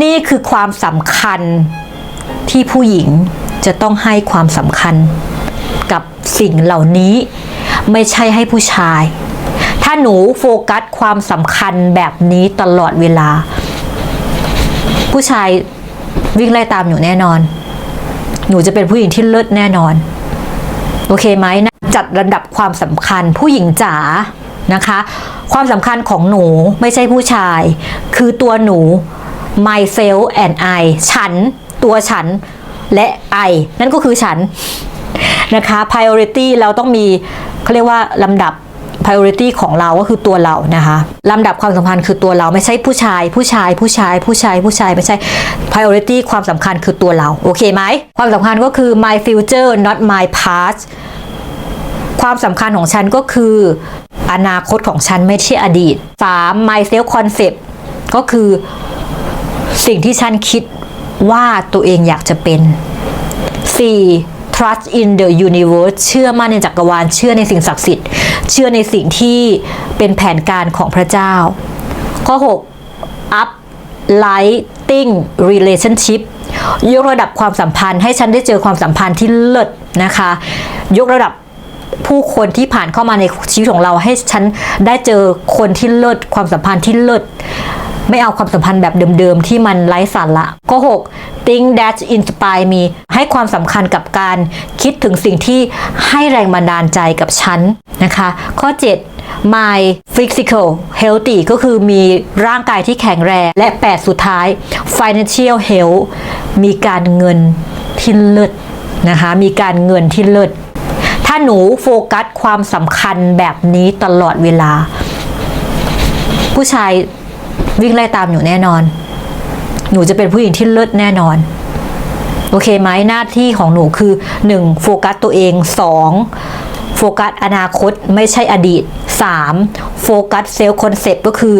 นี่คือความสำคัญที่ผู้หญิงจะต้องให้ความสำคัญกับสิ่งเหล่านี้ไม่ใช่ให้ผู้ชาย ถ้าหนูโฟกัสความสำคัญแบบนี้ตลอดเวลา ผู้ชายวิ่งไล่ตามอยู่แน่นอน หนูจะเป็นผู้หญิงที่เลิศแน่นอน โอเคไหมนะจัดระดับความสำคัญผู้หญิงจ๋านะคะ ความสำคัญของหนูไม่ใช่ผู้ชาย คือตัวหนู myself and I ฉัน ตัวฉันและ I นั่นก็คือฉันนะคะ priority เราต้องมีเขาเรียกว่าลำดับ priority ของเราก็คือตัวเรานะคะลำดับความสัมพันธ์คือตัวเราไม่ใช่ผู้ชาย ผู้ชาย ผู้ชาย ผู้ชาย ผู้ชายไม่ใช่ priority ความสำคัญคือตัวเรา โอเคไหม ความสำคัญก็คือ my future not my past ความสำคัญของฉันก็คือ อนาคตของฉันไม่ใช่อดีต 3. my self concept ก็คือ สิ่งที่ฉันคิดว่าตัวเองอยากจะเป็น 4. trust in the universe เชื่อมั่นในจักรวาล เชื่อในสิ่งศักดิ์สิทธิ์ เชื่อในสิ่งที่เป็นแผนการของพระเจ้า ข้อ 6. up lighting relationship ยกระดับความสัมพันธ์ ให้ฉันได้เจอความสัมพันธ์ที่เลิศนะคะ ยกระดับผู้คนที่ผ่านเข้ามาในชีวิตของเราให้ฉันได้เจอคนที่เลิศความสัมพันธ์ที่เลิศ ไม่เอาความสัมพันธ์แบบเดิมๆ ที่มันไร้สาระข้อ6 think that inspire me ให้ความสำคัญกับการคิดถึงสิ่งที่ให้แรงบันดาลใจกับฉันนะคะ ข้อ 7 my physical healthy ก็คือมีร่างกายที่แข็งแรง และ 8 สุดท้าย financial health มีการเงินที่เลิศนะคะ มีการเงินที่เลิศถ้าหนูโฟกัสความสำคัญแบบนี้ตลอดเวลา ผู้ชาย วิ่งไล่ตามอยู่แน่นอน หนูจะเป็นผู้หญิงที่เลิศแน่นอน โอเคไหมหน้าที่ของหนูคือ 1. โฟกัสตัวเอง 2. โฟกัสอนาคตไม่ใช่อดีต 3. โฟกัสเซลล์คอนเซปต์ก็คือ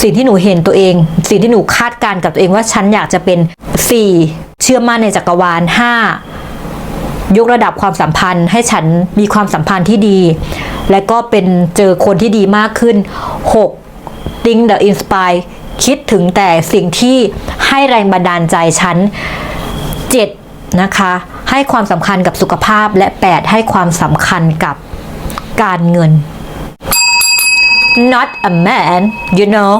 สิ่งที่หนูเห็นตัวเอง สิ่งที่หนูคาดการกับตัวเองว่าฉันอยากจะเป็น 4. เชื่อมั่นในจักรวาล 5. ยกระดับความสัมพันธ์ให้ฉันมีความสัมพันธ์ที่ดี และก็เป็นเจอคนที่ดีมากขึ้น 6. Think the inspire คิดถึงแต่สิ่งที่ให้แรงบันดาลใจฉัน 7. นะคะให้ความสำคัญกับสุขภาพและ 8. ให้ความสำคัญกับการเงิน not a man you know